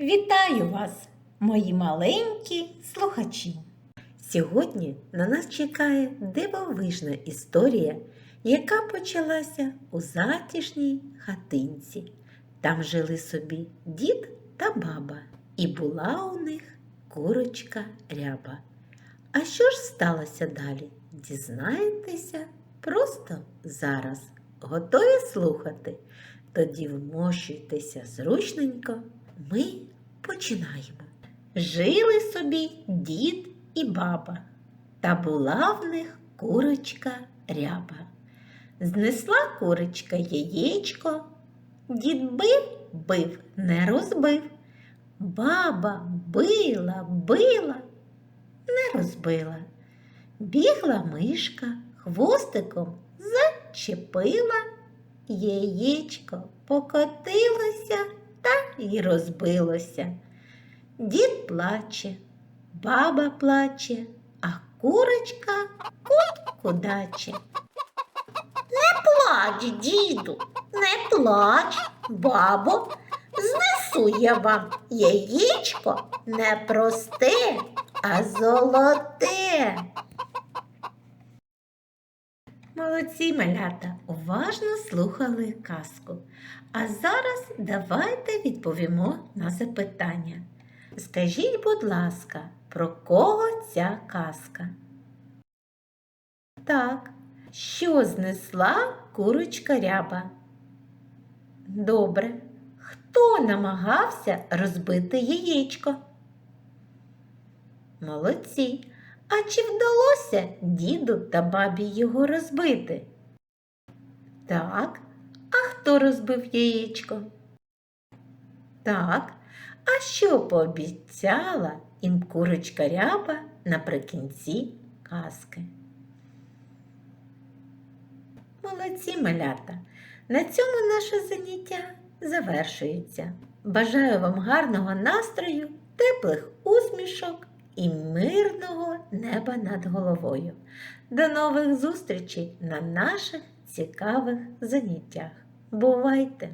Вітаю вас, мої маленькі слухачі! Сьогодні на нас чекає дивовижна історія, яка почалася у затишній хатинці. Там жили собі дід та баба, і була у них курочка ряба. А що ж сталося далі? Дізнаєтеся просто зараз. Готові слухати? Тоді вмощуйтеся зручненько. Ми починаємо. Жили собі дід і баба, та була в них курочка ряба. Знесла курочка яєчко, дід бив, бив, не розбив. Баба била, била, не розбила. Бігла мишка, хвостиком зачепила, яєчко покотилося й розбилося. Дід плаче, баба плаче, а курочка кутку даче. Не плач, діду, не плач, бабо, знесу я вам яєчко не просте, а золоте. Молодці малята, уважно слухали казку. А зараз давайте відповімо на запитання. Скажіть, будь ласка, про кого ця казка? Так, що знесла курочка ряба? Добре. Хто намагався розбити яєчко? Молодці. А чи вдалося діду та бабі його розбити? Так. А хто розбив яєчко? Так. А що пообіцяла їм курочка ряба наприкінці казки? Молодці малята! На цьому наше заняття завершується. Бажаю вам гарного настрою, теплих усмішок і мирного неба над головою. До нових зустрічей на наших цікавих заняттях. Бувайте!